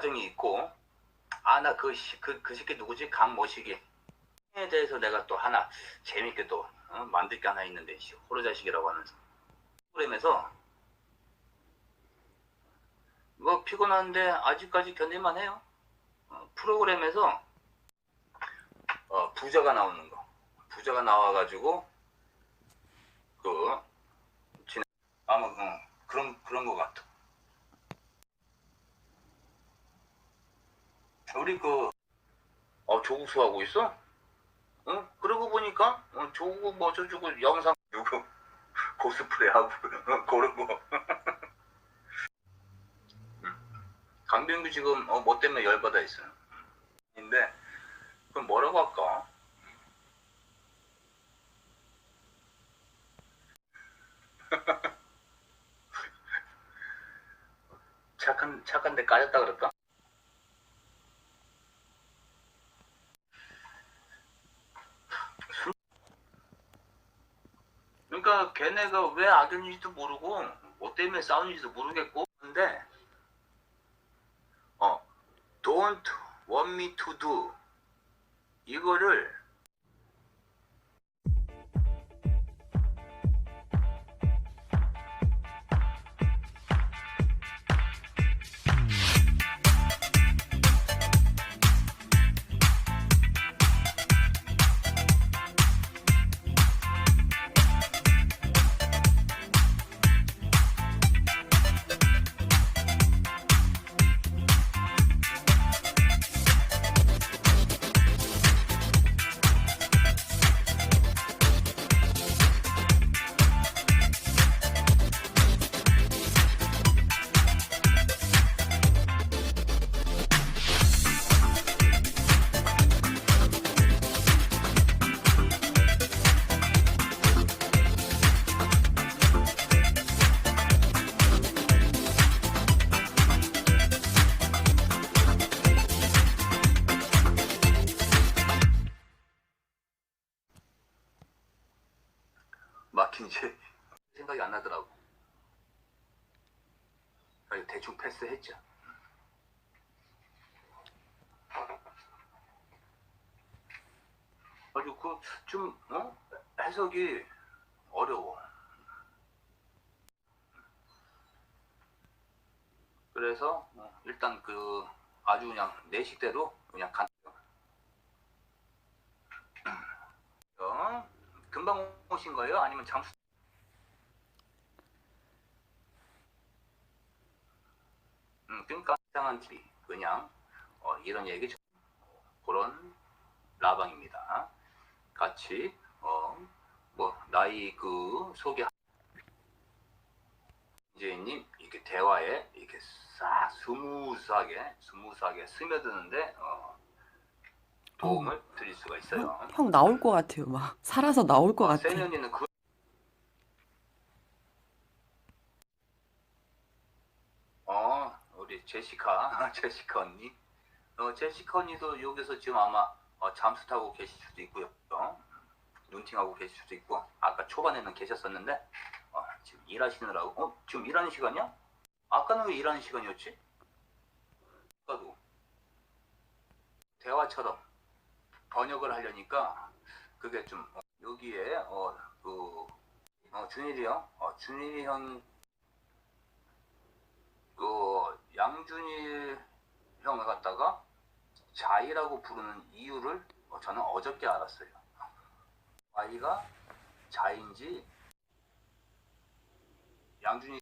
과정이 있고 아 나 그 그, 그 새끼 누구지? 강모식이 에 대해서 내가 또 하나 재밌게 또 어, 만들 게 하나 있는데 씨, 호로자식이라고 하는 프로그램에서 뭐 피곤한데 아직까지 견딜만 해요. 어, 프로그램에서 어, 부자가 나오는 거. 부자가 나와가지고 그 아마 어, 그런 그런 거 같아 우리 그 어, 조국수 하고 있어? 어? 그러고 보니까 어, 조국 뭐 저주고 영상 누구 코스프레 하고 그런 거. 음. 강병규 지금 어, 뭐 때문에 열받아 있어요. 근데 그럼 뭐라고 할까? 착한 착한데 까졌다 그럴까? 그러니까 걔네가 왜 악연인지도 모르고 뭐 때문에 싸우는지도 모르겠고. 근데 어 don't want me to do. 이거를 막힌지 생각이 안 나더라고. 그래서 대충 패스했죠. 아주 그좀 어? 해석이 어려워. 그래서 어, 일단 그 아주 그냥 내 식대로 그냥 간. 어? 금방 오신 거예요? 아니면 잠수? 음, 그러니까 이상한 TV 그냥 어, 이런 얘기 좀 그런 라방입니다. 같이 어, 뭐 나이 그 소개 이재님 이렇게 대화에 이렇게 싹 스무스하게 스무스하게 스며드는데 어, 도움을 드릴 수가 있어요. 형, 형 나올 것 같아요. 막 살아서 나올 것 어, 같아. 세년이는 그 어, 우리 제시카, 제시카 언니. 어, 제시카 언니도 여기서 지금 아마 어, 잠수 타고 계실 수도 있고요. 어? 눈팅하고 계실 수도 있고, 아까 초반에는 계셨었는데, 어, 지금 일하시느라고, 어, 지금 일하는 시간이야? 아까는 왜 일하는 시간이었지? 아까도 대화처럼 번역을 하려니까 그게 좀 어, 여기에 어, 그 어, 준일이 형, 어, 준일이 형, 그 양준일 형을 갖다가 자이라고 부르는 이유를 어, 저는 어저께 알았어요. 아이가 자인지 양준일